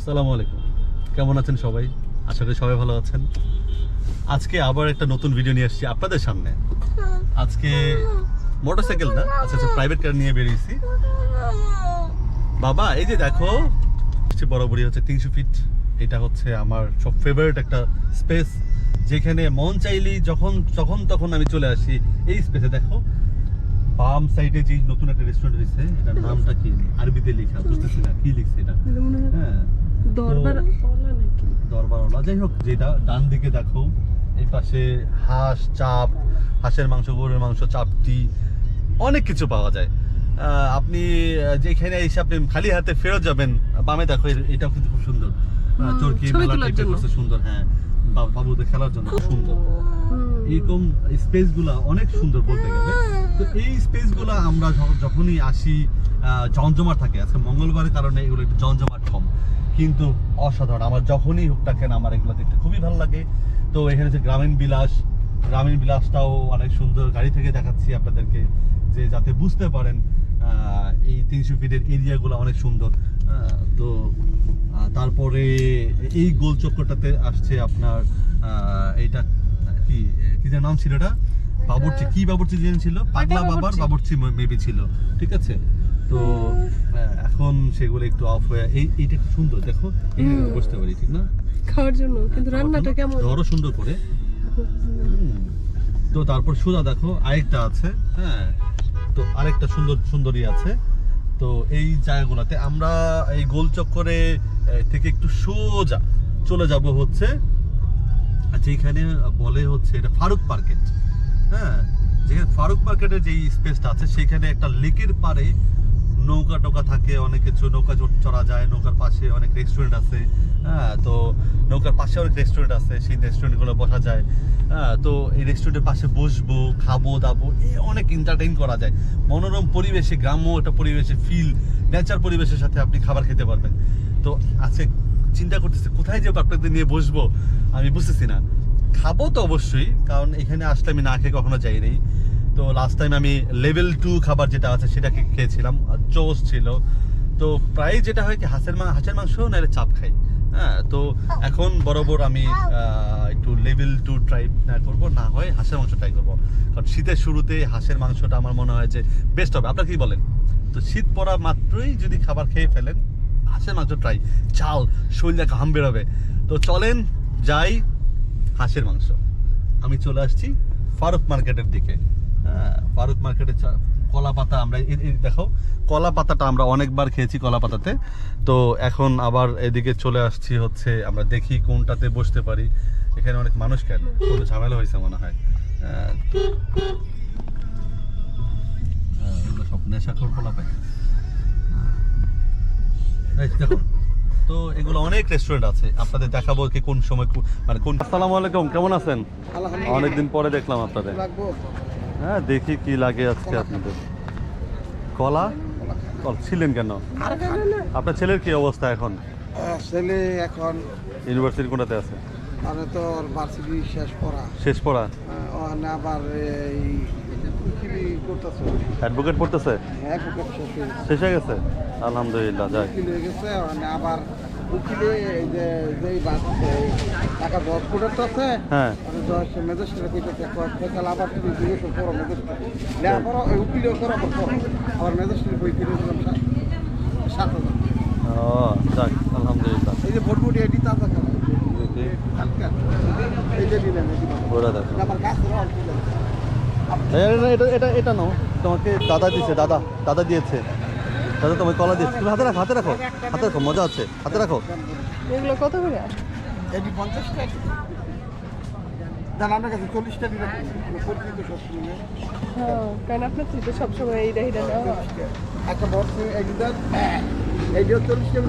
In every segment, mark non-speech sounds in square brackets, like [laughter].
আসসালামু আলাইকুম। কেমন আছেন সবাই? আশা করি সবাই ভালো আছেন। আজকে আবার একটা নতুন ভিডিও নিয়ে আসছি আপনাদের সামনে। আজকে মোটরসাইকেল না? আচ্ছা আচ্ছা প্রাইভেট কার নিয়ে বেরিয়েছি। বাবা এই যে দেখো বরাবরই হচ্ছে তিনশো ফিট এটা হচ্ছে আমার সব ফেভারিট একটা স্পেস যেখানে মন চাইলেই যখন যখন তখন আমি চলে আসি এই স্পেসে দেখো বাম সাইডে যে নতুন একটা রেস্টুরেন্ট হয়েছে এটার নামটা কি? আরবিতে লেখা বুঝতেছি না কি লিখছে এটা? হ্যাঁ। দরবার দরবারওয়ালা। যাই হোক যেটা ডান দিকে দেখো এই পাশে হাঁস চাপ হাঁসের মাংস গরুর মাংস চাপটি অনেক কিছু পাওয়া যায়। আপনি যেখানে এসে আপনি খালি হাতে ফেরত যাবেন বামে দেখো এটাও কিন্তু খুব সুন্দর। চরকি মেলা টাইপের সুন্দর হ্যাঁ। বাবুদের খেলার জন্য সুন্দর। এরকম স্পেসগুলা অনেক সুন্দর বলতে গেলে। তো এই স্পেসগুলা আমরা যখনই আসি আহ, জমজমাট থাকে আজকে মঙ্গলবারের কারণে এগুলো একটু জমজমাট কম। কিন্তু অসাধারণ। আমার যখনই হোক না কেন আমার এগুলো দেখতে খুবই ভালো লাগে। তো এখানে যে গ্রামীণ বিলাস। গ্রামীণ বিলাসটাও অনেক সুন্দর গাড়ি থেকে দেখাচ্ছি আপনাদেরকে যে যাতে বুঝতে পারেন এই তিনশো ফিটের এরিয়াগুলো অনেক সুন্দর। তো তারপরে এই গোল চক্করটাতে আসছে আপনার এইটা কি কি যে নাম ছিল এটা? বাবুর্চি। কি বাবুর্চি যেন ছিল? পাগলা বাবার বাবুর্চি। মেবি ছিল। ঠিক আছে? তো এখন সেগুলো একটু অফ হয়ে এই এইটা একটু সুন্দর দেখো? বসতে পারি ঠিক না? খাওয়ার জন্য কিন্তু রান্নাটা কেমন? ধরো সুন্দর করে। তো তারপর সুদা দেখো আরেকটা আছে হ্যাঁ? তো আরেকটা সুন্দর সুন্দরী আছে। তো এই জায়গাগুলোতে আমরা এই গোল চক্করে থেকে একটু সোজা চলে যাব হচ্ছে যেখানে বলে হচ্ছে এটা ফারুক মার্কেট হ্যাঁ? যেখানে ফারুক মার্কেটের যে স্পেসটা আছে সেখানে একটা লেকের পারে নৌকা টোকা থাকে, অনেক কিছু, নৌকা চড়- যায়, নৌকার পাশে অনেক রেস্টুরেন্ট আছে হ্যাঁ তো নৌকার পাশে অনেক রেস্টুরেন্ট আছে, সেই রেস্টুরেন্টগুলো বসা যায় হ্যাঁ তো এই রেস্টুরেন্টের পাশে বসবো, খাব, দাবো, এই অনেক এন্টারটেইন করা যায়। মনোরম পরিবেশে, গ্রাম্য একটা পরিবেশে ফিল নেচার পরিবেশের সাথে আপনি খাবার খেতে পারবেন। তো আজকে চিন্তা করতেছি, কোথায় যে আপনাদের নিয়ে বসবো, আমি বুঝতেছি না। খাব তো অবশ্যই, কারণ এখানে আসলে আমি না খেয়ে কখনো যাই যাইনি তো লাস্ট টাইম আমি লেভেল টু খাবার যেটা আছে সেটাকে খেয়েছিলাম জোস ছিল। তো প্রায় যেটা হয় কি, হাঁসের মাংস হাঁসের মাংস নাহলে চাপ খাই। হ্যাঁ তো এখন বরাবর আমি একটু লেভেল টু ট্রাই না করব, না হয় হাঁসের মাংস ট্রাই করব। কারণ শীতের শুরুতে হাঁসের মাংসটা আমার মনে হয় যে বেস্ট হবে। আপনার কি বলেন? তো শীত পড়া মাত্রই যদি খাবার খেয়ে ফেলেন, হাঁসের মাংস ট্রাই চাল শরীরে ঘাম বেরোবে। তো চলেন যাই হাঁসের মাংস। আমি চলে আসছি ফারুক মার্কেটের দিকে। ফারুক মার্কেটে কলা পাতা আমরা দেখো কলা পাতাটা আমরা অনেকবার খেয়েছি কলা পাতাতে। তো এখন আবার এদিকে চলে আসছি হচ্ছে আমরা দেখি কোনটাতে বসতে পারি। এখানে অনেক মানুষ কেন? কোনো ঝামেলা হয়েছে মনে হয়। হ্যাঁ, হ্যাঁ, এগুলো সব নেশাখোর পোলা পায় দেখো তো এগুলো অনেক রেস্টুরেন্ট আছে। আপনাদের দেখাবো কি কোন সময় মানে কোন আসসালামু আলাইকুম কেমন আছেন? অনেকদিন পরে দেখলাম আপনাদের। হ্যাঁ দেখি কি লাগে আজকে আপনাদের। কলা? কল ছিলেন কেন? আপনার ছেলের কি অবস্থা এখন? ছেলে এখন ইউনিভার্সিটি কোনটাতে আছে। মানে তোর ভার্সিটি শেষ পড়া। শেষ পড়া? ওখানে আবার এই করতেছে। অ্যাডভোকেট পড়তেছে? হ্যাঁ শেষ হয়ে গেছে। হয়ে আলহামদুলিল্লাহ হয়ে গেছে আবার উকিলে এই যে যেই বাস এই টাকা দশ কোটার তো আছে হ্যাঁ দশ মেজেস্ট্রেট কইতেছে ফেসাল আবার তুমি জিজ্ঞেস করো লেখা করো এই উকিলেও করো আবার করো। আবার মেজেস্ট্রেট বই কিনে দিলাম সাত- সাত হাজার। ও যাক আলহামদুলিল্লাহ। এই যে এটি তাজা এটা এটা এটা নাও। তোমাকে দাদা দিয়েছে দাদা দাদা দিয়েছে। দাদা তোমাকে কলা দিয়েছে তুমি হাতে রাখো হাতে রাখো। হাতে রাখো মজা আছে। হাতে রাখো। এগুলো কত করে? এটি পঞ্চাশ টাকা আপনার কাছে চল্লিশ মিলে হ্যাঁ কারণ আপনার তো সবসময় এইটা এইটা নেওয়া একটা বক্স এডিও চল্লিশ টাকা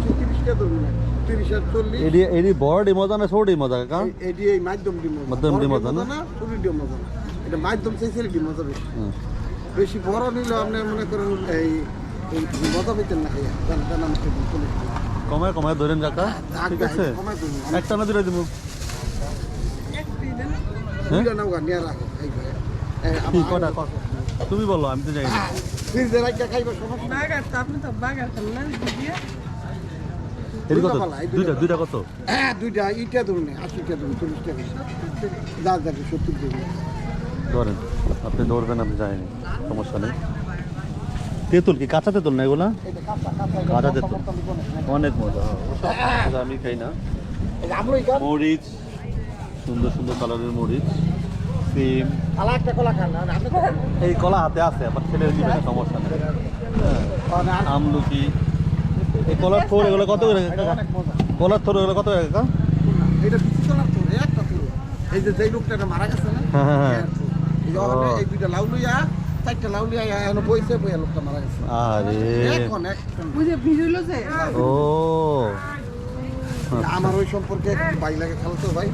তিরিশ টাকা চল্লিশ। এডি এডি বড় ডি মজা না ছোট ডি মজা কারণ এই- এডি এই মাধ্যম ডিম মাধ্যম ডিম মজা না? ছোট এটা মাধ্যম চাইছে ডিম মজা বেশি। বেশি বড় নিলে আপনি মনে করেন এই কমায় কমায় ধরেন কাকা ঠিক আছে? একটা না দিলে দিব? কটা? তুমি বলো আমি তো না। দুইটা দুইটা কত? হ্যাঁ দুইটা ইটা ধরুন আশিটা ধরুন চল্লিশ টাকা যা সত্তর ধরেন আপনি ধরবেন আমি জানি সমস্যা নেই। তেঁতুল কি? কাঁচা তেঁতুল না এগুলা? কাঁচা তেঁতুল। অনেক মজা। আমি খাই না। মরিচ সুন্দর সুন্দর কালারের মরিচ সিম। এই কলা হাতে আছে আবার ছেলে দিবে সমস্যা নেই। হ্যাঁ, আর- এই কলার থোর এগুলো কত করে? কলার থোর এগুলো কত করে এটা কলার এই একটা তো। এই যে যেই লোকটা মারা গেছে না হ্যাঁ, হ্যাঁ, হ্যাঁ। এই দুইটা লাউ লইয়া চারটা লাউ এখনও বইছে বইয়া লোকটা মারা গেছে। আরে। এখন বুঝে যে ও। আমার ওই সম্পর্কে ভাই লাগে খেলো তো ভাই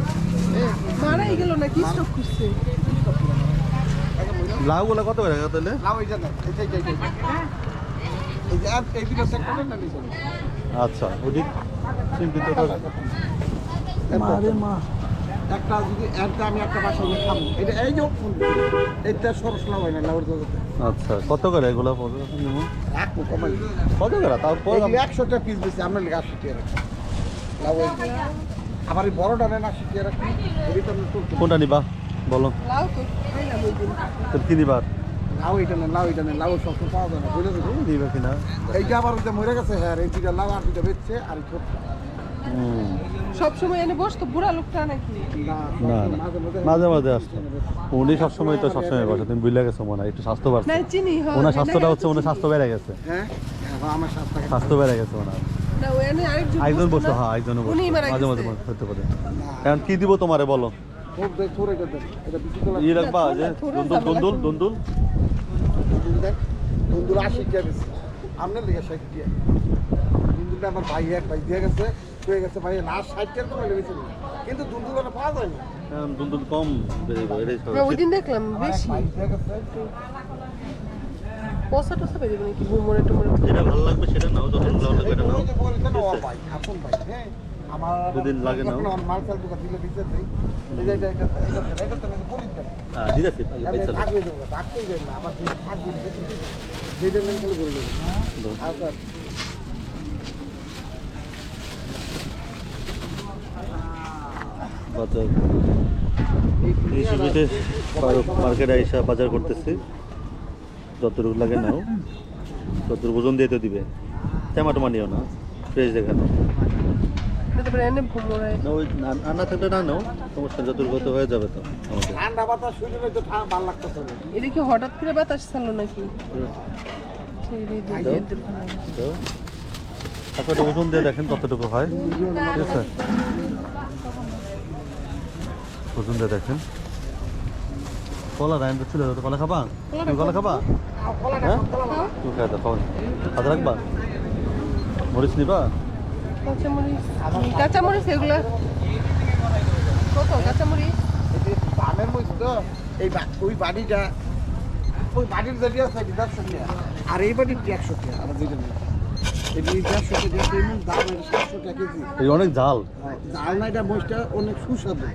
মারাই গেল না কি স্টক করছে লাউগুলো কত করে তাহলে? লাউ এইটা না এই যে, এই আচ্ছা চিন্তিত মারে মা। একটা যদি একটা আমি একটা বাসায় নিয়ে খাব। এটা এই যে এটা সরস লাউ হয় না লাউর জগতে। আচ্ছা কত করে এগুলো রাখব কমাই কত করে? তারপর একশোটা পিস বেশি আমরা লেগে আশি টাকা লাউ। আবার এই বড়টা নেন আশি টাকা রাখি। এটি তো আমি তুলতে কোনটা নিবা? বলো। লাউ তো কি নিবা লাউ এটা নেন লাউ এটা নেন লাউ সবসময় পাওয়া যায় না বুঝলে তো? নিবে কিনা? এইটা আবার মরে গেছে হ্যাঁ এই দুইটা লাউ আর দুইটা বেচছে আর ছোট হুম। সব সময় এনে বসতো? বুড়া লোকটা নাকি? না না। মাঝে মাঝে আসতো। উনি সবসময় তো সবসময় বসে। তুমি বুঝলে গেছো মনে হয় একটু স্বাস্থ্য বাড়ছে। না চিনি ওনার স্বাস্থ্যটা হচ্ছে ওনার স্বাস্থ্য বেড়ে গেছে। হ্যাঁ? হ্যাঁ, স্বাস্থ্য বেড়ে গেছে ওনার। না ওই এনে আরেকজন একজন বসতো হ্যাঁ একজনও বসতো। মাঝে মাঝে। হতে পারে। এখন কি দিব তোমারে বলো? ই রাখবা যে দুন্দুল দুন্দুল দুন্দুল। দুন্দুল আশি টাকা আপনার লেগে ষাট টাকা। দুন্দুলটা আমার ভাই এক ভাই দিয়ে গেছে। হয়ে গেছে ভাই লাস্ট ষাট টাকা তো লেগেছে কিন্তু দুন্দুল আর পাওয়া যায় দুন্দুল কম না, ওই দিন দেখলাম বেশি। পয়সা টসা বেরিয়ে নাকি? বুমরে টুমরে যেটা ভালো লাগবে সেটা নাও যত ভালো লাগবে এটা নাও। না, ভাই, আপন ভাই, হ্যাঁ। আমার দুদিন লাগে না? আমার মাল চাল দোকান দিলে দিতে দেই, এই যে এটা- এটা- এটা- এটা- তো আমি বলি তো। হ্যাঁ ঠিক আছে। থাকবে দেয় না, আবার যদি থাকবে, যেটা নেন খালি বলে দেবো। দাও। বাজার। এই সুবিধে মার্কেটে আইসা বাজার করতেছি। যতটুকু লাগে নাও। যতটুকু ওজন দিয়ে তো দিবে। টমেটো মানিও না ফ্রেশ দেখানো বুমরে না থাকলে নাও। সমস্যা হয়ে যাবে তো আমাদের। ঠান্ডা বাতাস শরীরে তো ভালো লাগতেছে এটা কি হঠাৎ করে বাতাস চালো নাকি? তারপরে ওজন দিয়ে দেখেন কতটুকু হয়। ঠিক আছে? দিয়ে দেখেন। কলা রায়ন ছিল কলা খাবা? তুমি কলা খাবা? হ্যাঁ? তুমি খাই দাও খাওয়া হাতে রাখবা? মরিচ নিবা? কাঁচামরিচ। এগুলা। কত? ধানের তো এই বা- ওই বাড়িটা ওই বাড়ির যেটি আছে আর এই বাড়ির একশো টাকা আমার যেটা এটি টাকা এটা টাকা অনেক ঝাল। জাল না এটা মহিষটা অনেক সুস্বাদু।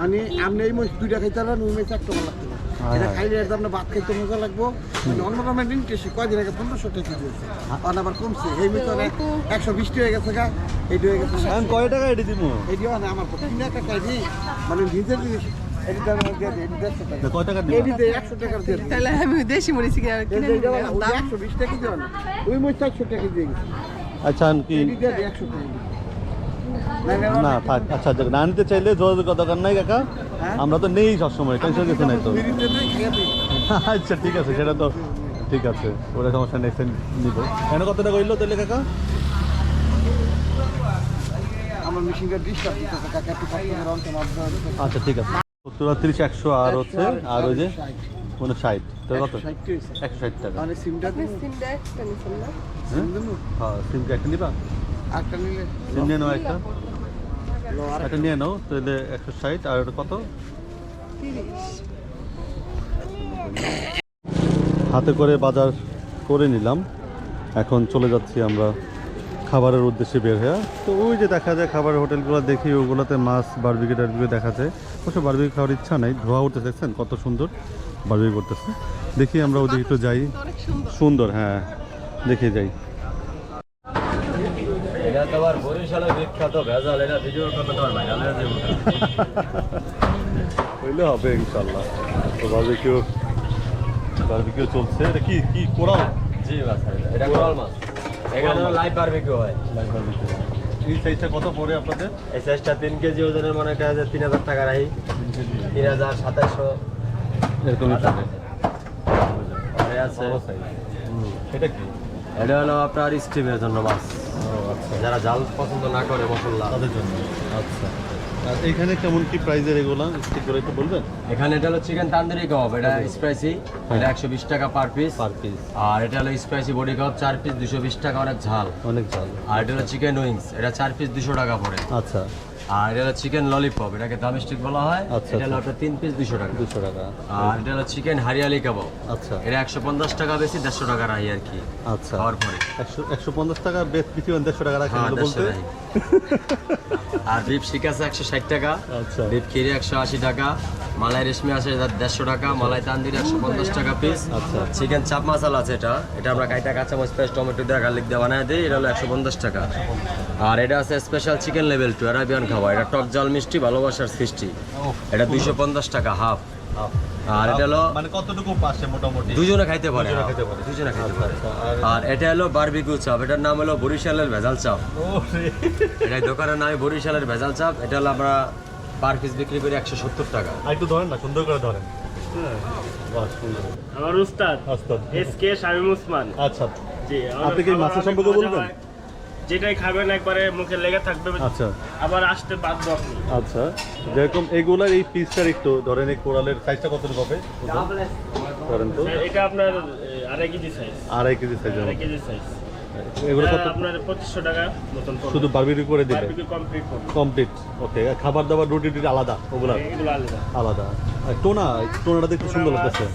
মানে আপনি এই মহিষ দুইটা খাইতে পারেন ওই মহিষ একটা ভালো লাগবে হ্যাঁ, এটা হ্যাঁ। খাইলে দামটা ভাত খাইতে মজা লাগবো। মানে অন্য রকমের ইন্টারেস্ট কয়দিন আগে পনেরোশো টাকা আর আবার কমছে। এই মহিষ একশো বিশটি হয়ে গেছে গা এইটি হয়ে গেছে কয় টাকা এটি দিব এটিও না আমার কিনে খাইনি মানে নিজের টাকা। দিবা? দিয়ে। তাহলে আমি দেশি মরিচ কিনে কিনে দাম? টাকা না ওই টাকা দিয়ে গেছে আচ্ছা কি। না, থাক। আচ্ছা না নিতে চাইলে যোগাযোগ দরকার নাই কাকা। হ্যাঁ? আমরা তো নেই সবসময় টেনশন কিছু নাই তো। আচ্ছা ঠিক আছে সেটা তো ঠিক আছে। ওটা সমস্যা নেক্সট নিব। কেন কত টাকা হইল তাহলে কাকা? আমার মেশিনটা ডিস্টার্ব দিতেছে কাকা একটু আচ্ছা ঠিক আছে। সত্তর তিরিশ একশো আর হচ্ছে আর ওই যে মানে ষাট। তো কত? একশো ষাট টাকা। মানে সিমটা আপনি সিমটা একটা নিছেন না? হ্যাঁ হ্যাঁ সিম একটা নিবা? একটা নিলে। সিম নিয়ে নাও একটা। একটা নিয়ে নাও তাহলে একশো ষাট আর ওটা কত? হাতে করে বাজার করে নিলাম। এখন চলে যাচ্ছি আমরা খাবারের উদ্দেশ্যে বের হয়ে। তো ওই যে দেখা যায় খাবারের হোটেলগুলো দেখি ওগুলোতে মাছ বারবিকে টারবিকে দেখা যায়। অবশ্য বারবিকে খাওয়ার ইচ্ছা নাই। ধোয়া উঠতে দেখছেন? কত সুন্দর বারবিকে করতেছে। দেখি আমরা ওদিকে একটু যাই। সুন্দর। হ্যাঁ। দেখে যাই। [laughs] হইলে হবে ইনশাল্লাহ। তো বারবিকিউ বারবিকিউ চলছে। এটা কি কি কোরাল? জি মাছ এটা কোরাল মাছ। এখানে লাইভ বারবিকিউ হয়। লাইভ বারবিকিউ এই সাইজটা কত পড়ে আপনাদের? এই সাইজটা তিন কেজি ওজনের মনে করা যায় তিন হাজার টাকা তিন হাজার সাতাশশো। এরকমই থাকে। পরে আছে এটা কি? এটা হলো আপনার স্টিমের জন্য মাছ। আচ্ছা। যারা জাল পছন্দ না করে মশলা। তাদের জন্য। আচ্ছা। আর এখানে কেমন কি প্রাইজের এগুলা? একটু করে একটু বলবেন? এখানে এটা হলো চিকেন তান্দুরি কাবাব এটা স্পাইসি এটা একশো বিশ টাকা পার পিস পার পিস আর এটা হলো স্পাইসি বডি কাবাব চার পিস দুশো বিশ টাকা অনেক ঝাল। অনেক ঝাল। আর এটা হলো চিকেন উইংস এটা চার পিস দুশো টাকা পড়ে আচ্ছা। আর এটা হলো চিকেন ললিপপ এটাকে দামিস্টিক বলা হয়। আচ্ছা, এটা হলো আচ্ছা। আপনার তিন পিস দুশো টাকা। দুশো টাকা। আর এটা হলো চিকেন হারিয়ালি কাবাব। আচ্ছা। এটা একশো পঞ্চাশ টাকা বেশি দেড়শো টাকা রাখি আর কি। আচ্ছা। খাওয়ার পরে। একশো একশো পঞ্চাশ টাকা বেশ কিছু দেড়শো টাকা রাখেন হ্যাঁ বলতে আর বিফ শিক আছে একশো ষাট টাকা। আচ্ছা। বিফ খিরি একশো আশি টাকা। মালাই রেশমি আছে দেড়শো টাকা। মালাই তান্দির একশো পঞ্চাশ টাকা পিস আচ্ছা। চিকেন চাপ মশলা আছে এটা। এটা আমরা কাইটা কাঁচা মাছ পেঁয়াজ টমেটো দিয়ে গার্লিক দিয়ে বানায় দিই। এটা হলো একশো পঞ্চাশ টাকা। আর এটা আছে special chicken level two Arabian খাবার এটা টক জাল মিষ্টি ভালোবাসার সৃষ্টি। এটা দুইশো পঞ্চাশ টাকা হাফ। আর এটা হলো মানে কতটুকু পাশে মোটামুটি? দুজনে খাইতে পারে। দুজনে খাইতে পারে। দুজনে খাইতে আচ্ছা, পারে। আচ্ছা, আর- এটা হলো বারবিকিউ চাপ। এটার নাম হলো বরিশালের ভেজাল চাপ। ও এটা দোকানের নাম বরিশালের ভেজাল চাপ। এটা হলো আমরা পার পিস বিক্রি করি একশো সত্তর টাকা। আর একটু ধরেন না সুন্দর করে ধরেন। হ্যাঁ। আমার উস্তাদ এস কে শামীম উসমান। আচ্ছা। জি আপনি কি মাছের সম্পর্কে বলবেন? যেটাই খাবেন একবারে মুখে লেগে থাকবে। আচ্ছা। আবার আসতে বাধ্য আপনি। আচ্ছা যেরকম এইগুলার এই পিসটার একটু ধরেন এই কোরালের সাইজটা কতটুকু হবে? ধরেন তো। এটা আপনার আড়াই কেজি সাইজ আড়াই কেজি সাইজের আড়াই কেজি সাইজ এগুলো কত? আপনার টাকা মতন শুধু বারবিকিউ করে দিবে? কমপ্লিট কমপ্লিট ওকে খাবার দাবার রুটি টুটি আলাদা ওগুলা? এগুলো আলাদা। আলাদা। টোনা টোনাটা দেখতে সুন্দর লাগতেছে।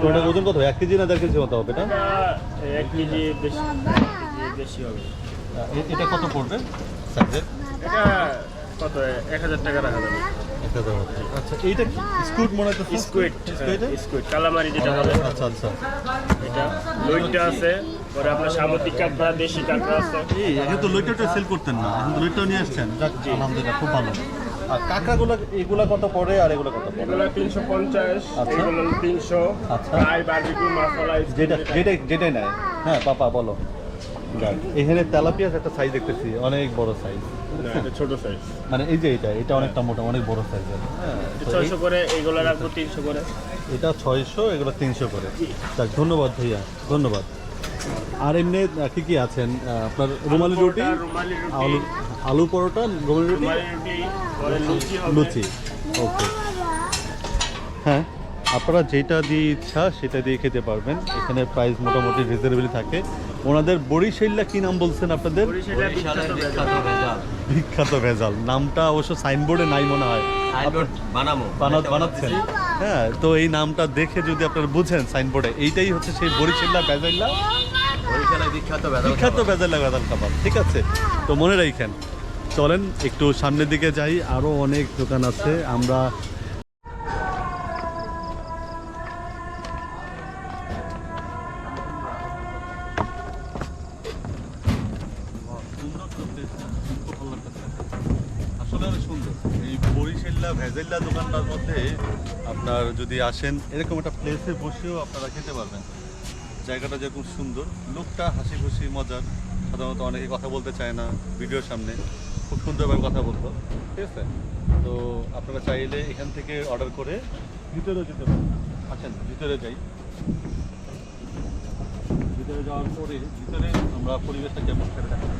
টোনাটার ওজন কত? এক কেজি না দেড় কেজি মতো হবে এটা এক কেজি বেশি বেশি হবে। এটা কত পড়বে? সাইজের? এটা কত? এক হাজার টাকা রাখা যাবে। আচ্ছা এইটা কি? স্কুইড মনে হচ্ছে স্কুইড স্কুইড স্কুইড কালামারি যেটা বলে। আচ্ছা আচ্ছা এটা লইটটা আছে। পরে আপনার সামুদ্রিক কাঁকড়া দেশি কাঁকড়া আছে। এই এখন তো লইটাটা সেল করতেন না। এখন তো লইটাও নিয়ে আসছেন। আলহামদুলিল্লাহ খুব ভালো। আর কাঁকড়াগুলো এগুলা কত পড়ে আর এগুলো কত পড়ে? এগুলো তিনশো পঞ্চাশ আচ্ছা। এগুলো তিনশো। আচ্ছা। ফ্রাই বারবিকিউ মশলা যেটা যেটাই যেটাই নেয়। হ্যাঁ পাপা বলো। এখানে তেলাপিয়াস একটা সাইজ দেখতেছি অনেক বড় সাইজ এটা ছোট সাইজ মানে এই যে এটা এটা অনেকটা মোটা অনেক বড় সাইজের হ্যাঁ ছয়শো করে এইগুলো রাখব তিনশো করে। এটা ছয়শো এগুলো তিনশো করে। যাক ধন্যবাদ ভাইয়া ধন্যবাদ। আর এমনি কি কি আছেন আপনার রুমালি রুটি আলু আলু পরোটা রুমালি রুটি? লুচি ওকে। হ্যাঁ? আপনারা যেটা দিয়ে ইচ্ছা সেটা দিয়ে খেতে পারবেন। এখানে প্রাইস মোটামুটি রিজনেবলই থাকে। ওনাদের বরিশাল্লা কি নাম বলছেন আপনাদের? বিখ্যাত ভেজাল। নামটা অবশ্য সাইনবোর্ডে নাই মনে হয়। বানাচ্ছেন? হ্যাঁ তো এই নামটা দেখে যদি আপনারা বুঝেন সাইনবোর্ডে এইটাই হচ্ছে সেই বরিশাল্লা ভেজাল্লা বিখ্যাত ভেজাল বিখ্যাত ভেজাল্লা ভেজাল খাবার। ঠিক আছে? তো মনে রাখেন চলেন একটু সামনের দিকে যাই। আরও অনেক দোকান আছে। আমরা আসলে অনেক সুন্দর এই বরিশাল্লা ভেজাল্লা দোকানটার মধ্যে আপনার যদি আসেন, এরকম একটা প্লেসে বসেও আপনারা খেতে পারবেন। জায়গাটা যেরকম সুন্দর, লোকটা হাসি খুশি মজার। সাধারণত অনেকে কথা বলতে চায় না ভিডিওর সামনে। খুব সুন্দরভাবে কথা বলতো ঠিক আছে? তো আপনারা চাইলে এখান থেকে অর্ডার করে ভিতরেও যেতে পারেন। আছেন ভিতরে যাই। ভিতরে যাওয়ার পরে ভিতরে আমরা পরিবেশটা কেমন সেটা দেখাবো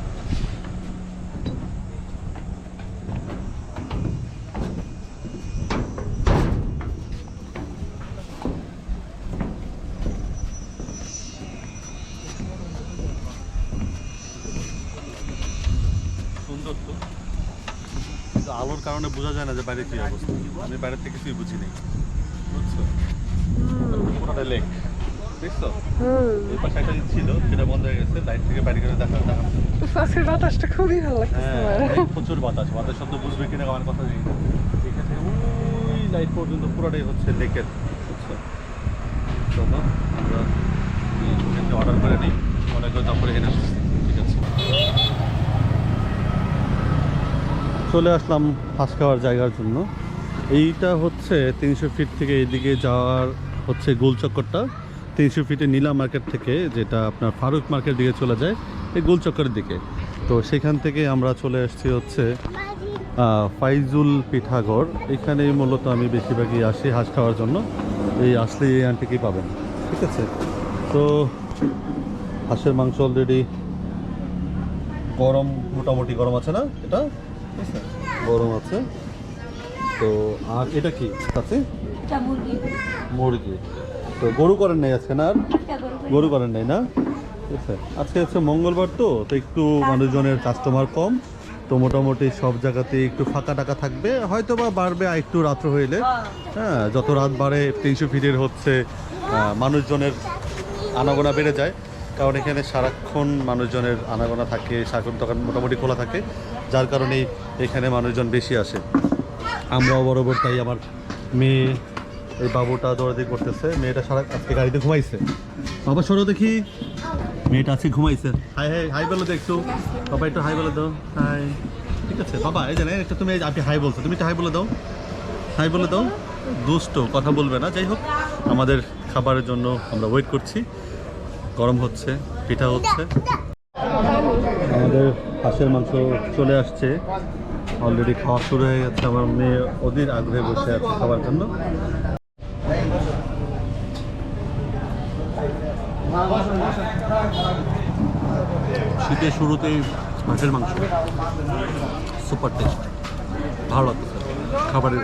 সুন্দর তো কিন্তু আলোর কারণে বোঝা যায় না যে বাইরে কি অবস্থা। আমি বাইরে থেকে কিছুই বুঝি নেই। বুঝছ? পুরোটা লেক। দেখছ? এই পাশে একটা ছিল সেটা বন্ধ হয়ে গেছে লাইট থেকে বাইরে করে দেখা দেখা আজকের বাতাসটা খুবই ভালো হ্যাঁ প্রচুর বাতাস। বাতাস শব্দ বুঝবে কিনা আমার কথা এখান থেকে ওই লাইট পর্যন্ত পুরোটাই হচ্ছে লেকের বুঝছ? চলো আমরা অর্ডার করে নিই। অর্ডার করে তারপরে আসছি। ঠিক আছে। চলে আসলাম হাঁস খাওয়ার জায়গার জন্য। এইটা হচ্ছে তিনশো ফিট থেকে এইদিকে যাওয়ার হচ্ছে গোলচক্করটা। তিনশো ফিটে নীলা মার্কেট থেকে যেটা আপনার ফারুক মার্কেট দিকে চলে যায়, এই গোলচক্করের দিকে। তো সেখান থেকে আমরা চলে আসছি হচ্ছে ফাইজুল পিঠাগড়। এখানে মূলত আমি বেশিরভাগই আসি হাঁস খাওয়ার জন্য। এই আসলে এই আন্টিকেই পাবেন, ঠিক আছে? তো হাঁসের মাংস অলরেডি গরম, মোটামুটি গরম আছে না এটা? আছে? গরম আছে। তো আর এটা কি? আছে মুরগি। তো গরু করেন নাই আজকে না আর? গরু গরু করেন নাই না? ঠিক আছে। আজকে হচ্ছে মঙ্গলবার তো তো একটু মানুষজনের কাস্টমার কম। তো মোটামুটি সব জায়গাতে একটু ফাঁকা টাকা থাকবে। হয়তো বা বাড়বে আর একটু রাত্র হইলে। হ্যাঁ। যত রাত বাড়ে তিনশো ফিটের হচ্ছে মানুষজনের আনাগোনা বেড়ে যায়। কারণ এখানে সারাক্ষণ মানুষজনের আনাগোনা থাকে, সারাক্ষণ দোকান মোটামুটি খোলা থাকে, যার কারণেই এখানে মানুষজন বেশি আসে। আমরাও বরাবর তাই আমার মেয়ে, এই বাবুটা দৌড়াদৌড়ি করতেছে। মেয়েটা সারা আজকে গাড়িতে ঘুমাইছে। বাবা, সরো দেখি। মেয়েটা আজকে ঘুমাইছে। হাই হাই হাই বলে তো একটু। বাবা, একটু হাই বলে দাও। হাই। ঠিক আছে। বাবা, এই জানে একটা তুমি আপনি হাই বলছো, তুমি একটু হাই বলে দাও। হাই বলে দাও। দুষ্ট, কথা বলবে না। যাই হোক, আমাদের খাবারের জন্য আমরা ওয়েট করছি। গরম হচ্ছে পিঠা হচ্ছে। আমাদের হাঁসের মাংস চলে আসছে। অলরেডি খাওয়া শুরু হয়ে গেছে আমার মেয়ে অধীর আগ্রহে বসে আছে খাবার জন্য। শীতের শুরুতেই হাঁসের মাংস। সুপার টেস্ট ভালো লাগতেছে খাবারের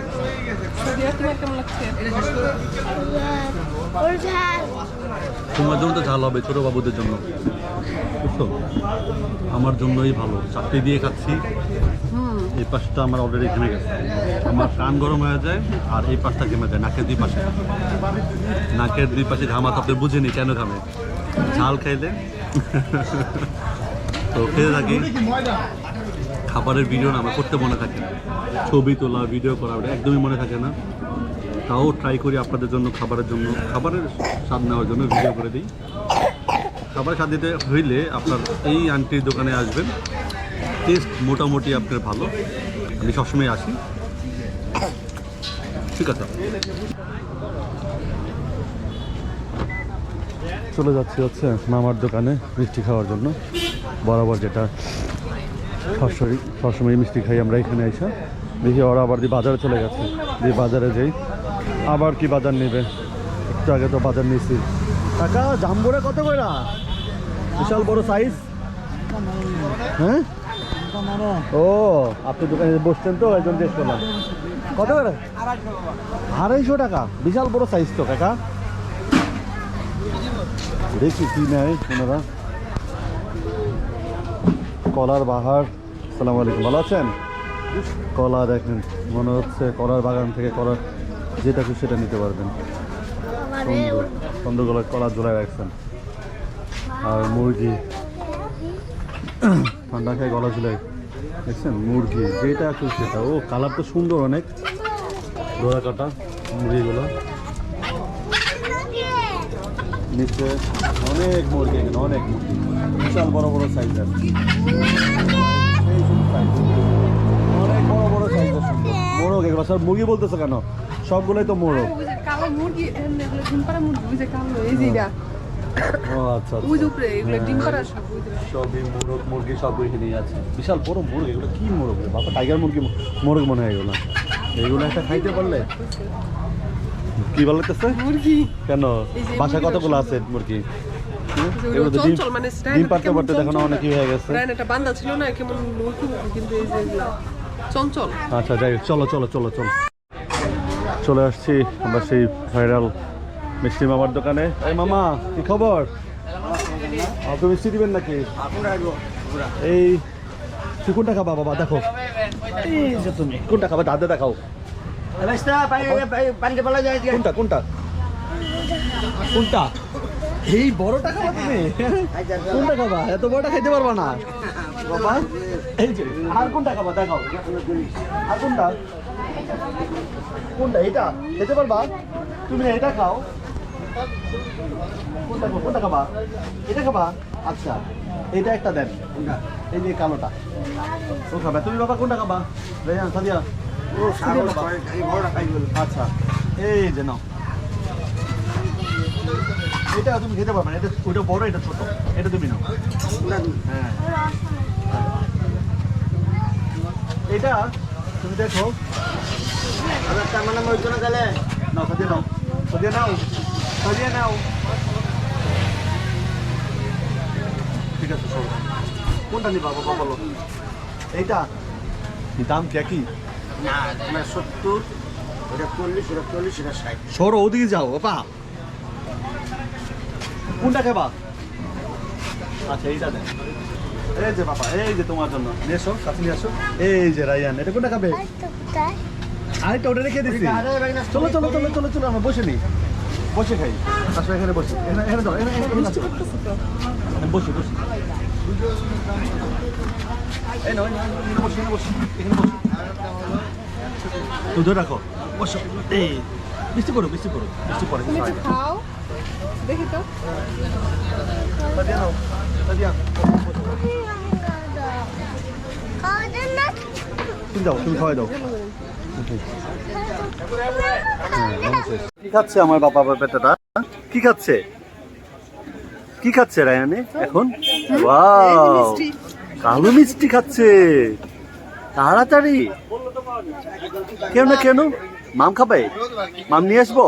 তোমার জন্য তো ঝাল হবে ছোটো বাবুদের জন্য। বুঝছ? আমার জন্যই ভালো। চাপড়ি দিয়ে খাচ্ছি। এই পাশটা আমার অলরেডি ঘেমে গেছে। আমার কান গরম হয়ে যায় আর এই পাশটা ঘেমে যায় নাকের দুই পাশে। নাকের দুই পাশে ঘামা তো আপনি বুঝেনি কেন ঘামে? ঝাল খাইলে? [laughs] তো খেতে থাকি। খাবারের ভিডিও না আমার করতে মনে থাকে ছবি তোলা ভিডিও করা একদমই মনে থাকে না। তাও ট্রাই করি আপনাদের জন্য, খাবারের জন্য। খাবারের স্বাদ নেওয়ার জন্য ভিডিও করে দিই। খাবারের স্বাদ দিতে হইলে আপনার এই আন্টির দোকানে আসবেন। টেস্ট মোটামুটি আপনার ভালো। আমি সবসময় আসি। ঠিক আছে। চলে যাচ্ছি হচ্ছে মামার দোকানে মিষ্টি খাওয়ার জন্য। বরাবর যেটা সবসময় সবসময় মিষ্টি খাই আমরা এখানে এসে। দেখি ওরা আবার দিয়ে বাজারে চলে গেছে। দিয়ে বাজারে যাই আবার কি বাজার নেবে? একটু আগে তো বাজার নিয়েছি। টাকা জাম্বুরা কত করে? বিশাল বড় সাইজ হ্যাঁ? ও, আপনি দোকানে বসছেন তো, একজন জিজ্ঞেস করলাম কত করে? আড়াইশো টাকা। বিশাল বড় সাইজ তো, কাকা। দেখি কি নেয় ওনারা। কলার বাহার। সালাম আলাইকুম, ভালো আছেন? কলা দেখেন, মনে হচ্ছে কলার বাগান থেকে কলার যেটা খুশি সেটা নিতে পারবেন। সুন্দর। সুন্দর কলা ঝোলায় রাখছেন। আর মুরগি। [coughs] ঠান্ডা খায় গলা ঝুলাই। দেখছেন? মুরগি। যেটা খুশি সেটা। ও কালার তো সুন্দর অনেক। ডোরা কাটা মুরগিগুলো। নিচে অনেক মুরগি এখানে অনেক মুরগি। বিশাল বড় বড় সাইজ আছে। এই শুধু size। অনেক বড় বড় সাইজ সুন্দর মোরগ এগুলো সব মুরগি বলতেছে কেন? সবগুলোই তো মোরগ ওই যে কালো মুরগি ডিম পাড়া মুরগি ওই যে কালো এই যে ও আচ্ছা ওই উপরে এগুলো ডিম পাড়া সব সবই মোরগ মুরগি সব এখানেই আছে। বিশাল বড় মোরগ এগুলো কি মোরগ বাবা টাইগার মুরগি মোরগ মনে হয় এগুলো। এগুলো একটা খাইতে পারলে? কি ভালো লাগতেছে? মুরগি। কেন? বাসা কতগুলো আছে মুরগি? ডিম পারতে পারতে দেখো না অনেক হয়ে গেছে। রায়ন একটা বান্দা ছিল না কেমন মুরগি মুরগি কিন্তু এই যে চঞ্চল আচ্ছা যাই চলো চলো চলো চলো। চলে আসছি আমরা সেই ভাইরাল মিষ্টি মামার দোকানে। এই মামা কি খবর? আপনি মিষ্টি দিবেন নাকি? এই তুই কোনটা খাবা বাবা দেখো। এই যে তুমি। কোনটা খাবা দাদা দেখাও। কোনটা কোনটা? কোনটা? এই বড়টা খাবা তুমি? কোনটা খাবা? এত বড়টা খাইতে পারবা না। বাবা এই যে আর কোনটা খাবা দেখাও। আর কোনটা? কোনটা? এটা? খেতে পারবা? তুমি না এটা খাও। কোনটা? কোনটা খাবা? এটা খাবা? আচ্ছা এইটা একটা দেন। এই যে কালোটা। ও খাবে। তুমি বাবা কোনটা খাবা? রেহান সাদিয়া। আচ্ছা এই যে নাও। এটা তুমি খেতে পারবে না। এটা ওটা বড় এটা ছোট। এটা তুমি নাও। হ্যাঁ। এটা তুমি দেখো। তার মানে ওই জন্য গেলে? নাও সাজিয়ে নাও। সাজিয়ে নাও। সাজিয়ে নাও। ঠিক আছে সরো কোনটা নিবা বাবা বলো। এইটা? দাম কি একই? না মানে সত্তর। ওটা চল্লিশ ওটা চল্লিশ এটা ষাট। সরো ওদিকে যাও বাবা। কোনটা খাবা? আচ্ছা এইটা দেন এই যে বাবা এই যে তোমার জন্য। নিয়ে এসো কাছে নিয়ে আসো। এই যে রায়ান এটা কোনটা খাবে? আরেকটা ওটা রেখে দিচ্ছি চলো চলো চলো চলো চলো আমরা বসে নিই। বসে খাই। আসলে এখানে বসি। এখানে দাও এখানে বসি। বসি এই এখানে বসি, বসি, এখানে বসি। তুমি ধরে রাখো বসো। এই বৃষ্টি পড়ো বৃষ্টি পড়ো খাও। দেখি তো। তুমি যাও তুমি খাওয়াই দাও। কি খাচ্ছে আমার বাবা বেটাটা কি খাচ্ছে? কি খাচ্ছে রায়ানে এখন? ওয়াও কালো মিষ্টি খাচ্ছে। তাড়াতাড়ি। কেন না কেন? মাম খাবে? মাম নিয়ে আসব?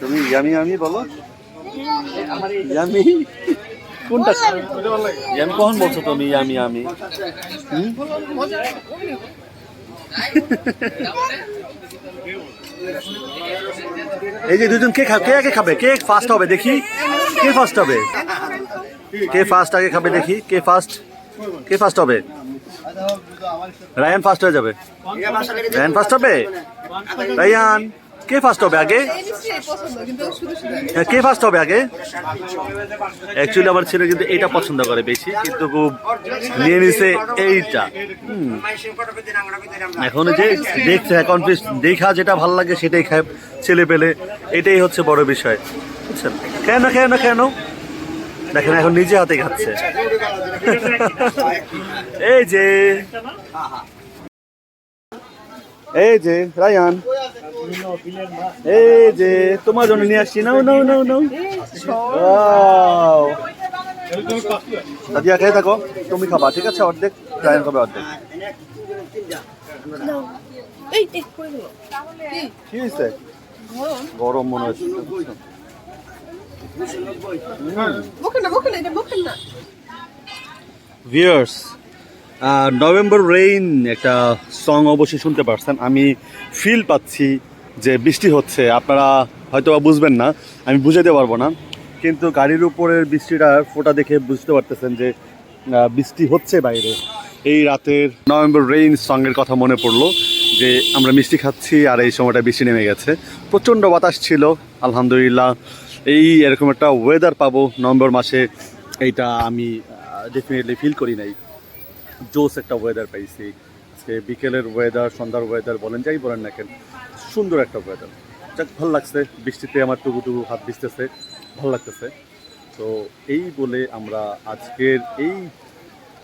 তুমি ইয়ামি আমি বলো। ইয়ামি? কোনটা? ইয়ামি কখন বলছো তুমি ইয়ামি আমি এই যে দুজন কে খাবে কে আগে খাবে? কে ফার্স্ট হবে দেখি। কে ফার্স্ট হবে? কে ফার্স্ট আগে খাবে দেখি। কে ফার্স্ট কে ফার্স্ট হবে? রায়ান ফার্স্ট হয়ে যাবে। রায়ান ফার্স্ট হবে? রায়ান। কে ফার্স্ট হবে আগে? কে ফার্স্ট হবে আগে? অ্যাকচুয়ালি আমার ছেলে কিন্তু এইটা পছন্দ করে বেশি, কিন্তু খুব নিয়ে নিছে এইটা। এখন যে দেখছে, এখন দেখা যেটা ভালো লাগে সেটাই খায় ছেলে পেলে, এটাই হচ্ছে বড় বিষয়। বুঝছেন? কেন কেন কেন? দেখেন, এখন নিজে হাতে খাচ্ছে। এই যে। এই যে, রায়ান। এই যে তোমার জন্য নিয়ে আসছি। নাও নাও নাও নাও! সাদিয়া খেয়ে থাকো। তুমি খাবা ঠিক আছে? অর্ধেক রায়ান খাবে অর্ধেক। কি হয়েছে? গরম মনে হচ্ছে। ভিউয়ার্স নভেম্বর রেইন একটা সং অবশ্যই শুনতে পারছেন। আমি ফিল পাচ্ছি যে বৃষ্টি হচ্ছে, আপনারা হয়তো বা বুঝবেন না, আমি বুঝাতে পারব না। কিন্তু গাড়ির উপরের বৃষ্টিটা ফোটা দেখে বুঝতে পারতেছেন যে বৃষ্টি হচ্ছে বাইরে। এই রাতের নভেম্বর রেইন সঙ্গের কথা মনে পড়ল যে, আমরা মিষ্টি খাচ্ছি আর এই সময়টা বৃষ্টি নেমে গেছে। প্রচণ্ড বাতাস ছিল, আলহামদুলিল্লাহ। এই এরকম একটা ওয়েদার পাবো নভেম্বর মাসে, এইটা আমি ডেফিনেটলি ফিল করি নাই। জোস একটা ওয়েদার পাইছি। আজকে বিকেলের ওয়েদার সন্ধ্যার ওয়েদার বলেন যাই বলেন না কেন। সুন্দর একটা ওয়েদার যাক, ভালো লাগছে। বৃষ্টিতে আমার টুকু টুকু হাত ভিজতেছে, ভালো লাগতেছে। তো এই বলে আমরা আজকের এই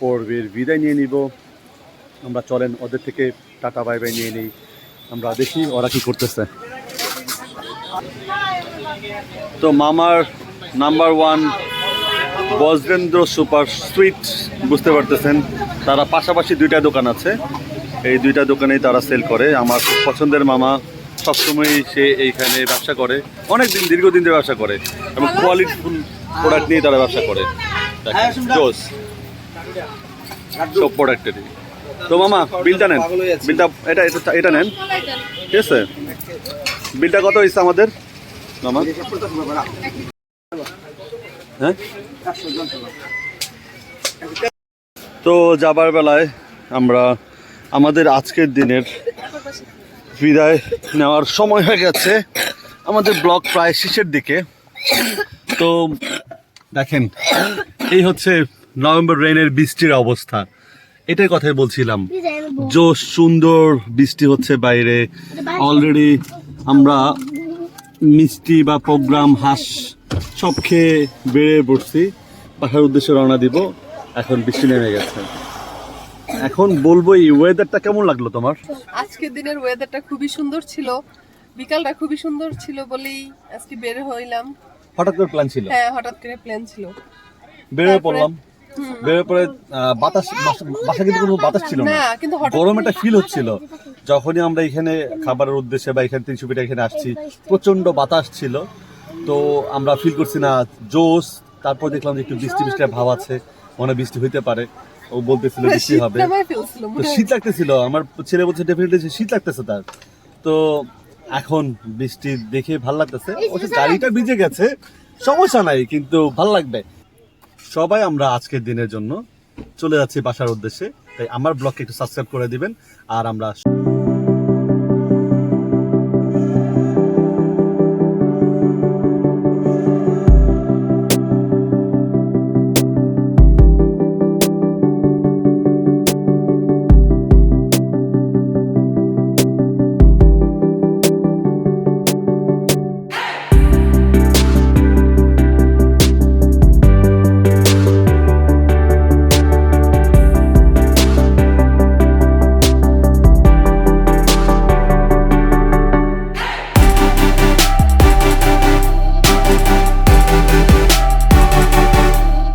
পর্বের বিদায় নিয়ে নিব। আমরা চলেন, ওদের থেকে টাটা, বাই বাই নিয়ে নিই। আমরা দেখি ওরা কি করতেছে। তো মামার number one Bajrendra super sweet, বুঝতে পারতেছেন। তারা পাশাপাশি দুইটা দোকান আছে। এই দুইটা দোকানেই তারা সেল করে। আমার পছন্দের মামা সবসময় সে এইখানে ব্যবসা করে। অনেক দিন দীর্ঘদিন ধরে ব্যবসা করে এবং কোয়ালিটিফুল প্রোডাক্ট নিয়ে তারা ব্যবসা করে। জোস সব প্রোডাক্টেরই তো মামা বিলটা নেন। বিলটা এটা এটা এটা নেন। ঠিক আছে? বিলটা কত হয়েছে আমাদের? মামা? হ্যাঁ? তো যাবার বেলায় আমরা আমাদের আজকের দিনের বিদায় নেওয়ার সময় হয়ে গেছে। আমাদের ব্লগ প্রায় শেষের দিকে। তো দেখেন, এই হচ্ছে নভেম্বর রেনের বৃষ্টির অবস্থা। এটার কথাই বলছিলাম। যে সুন্দর বৃষ্টি হচ্ছে বাইরে। অলরেডি আমরা মিষ্টি বা প্রোগ্রাম, হাঁস সব খেয়ে বেড়ে পড়ছি। বাসার উদ্দেশ্যে রওনা দিব। এখন বৃষ্টি নেমে গেছে। এখন বলব এই ওয়েদারটা কেমন লাগল তোমার? আজকের দিনের ওয়েদারটা খুবই সুন্দর ছিল। বিকালটা খুবই সুন্দর ছিল বলেই আজকে বের হইলাম। হঠাৎ করে প্ল্যান ছিল? হ্যাঁ হঠাৎ করে প্ল্যান ছিল। বেরোয় পড়লাম। বেরোয় পরে বাতাস বাসা- কিন্তু কোনো বাতাস ছিল না। কিন্তু গরম একটা ফিল হচ্ছিল। যখনই আমরা এখানে খাবারের উদ্দেশ্যে বা এখানে তিনশো ফিটে এখানে আসছি প্রচণ্ড বাতাস ছিল। তো আমরা ফিল করছি না জোস তারপর দেখলাম যে একটু বৃষ্টি বৃষ্টির ভাব আছে। মনে বৃষ্টি হইতে পারে। ও বলতেছিল বৃষ্টি হবে। তো শীত লাগতেছিল আমার ছেলে বলছে ডেফিনেটলি শীত লাগতেছে তার। তো এখন বৃষ্টি দেখে ভালো লাগতেছে। অবশ্য গাড়িটা ভিজে গেছে সমস্যা নাই কিন্তু ভালো লাগবে। সবাই আমরা আজকের দিনের জন্য চলে যাচ্ছি বাসার উদ্দেশ্যে তাই আমার ব্লগকে একটু সাবস্ক্রাইব করে দিবেন আর আমরা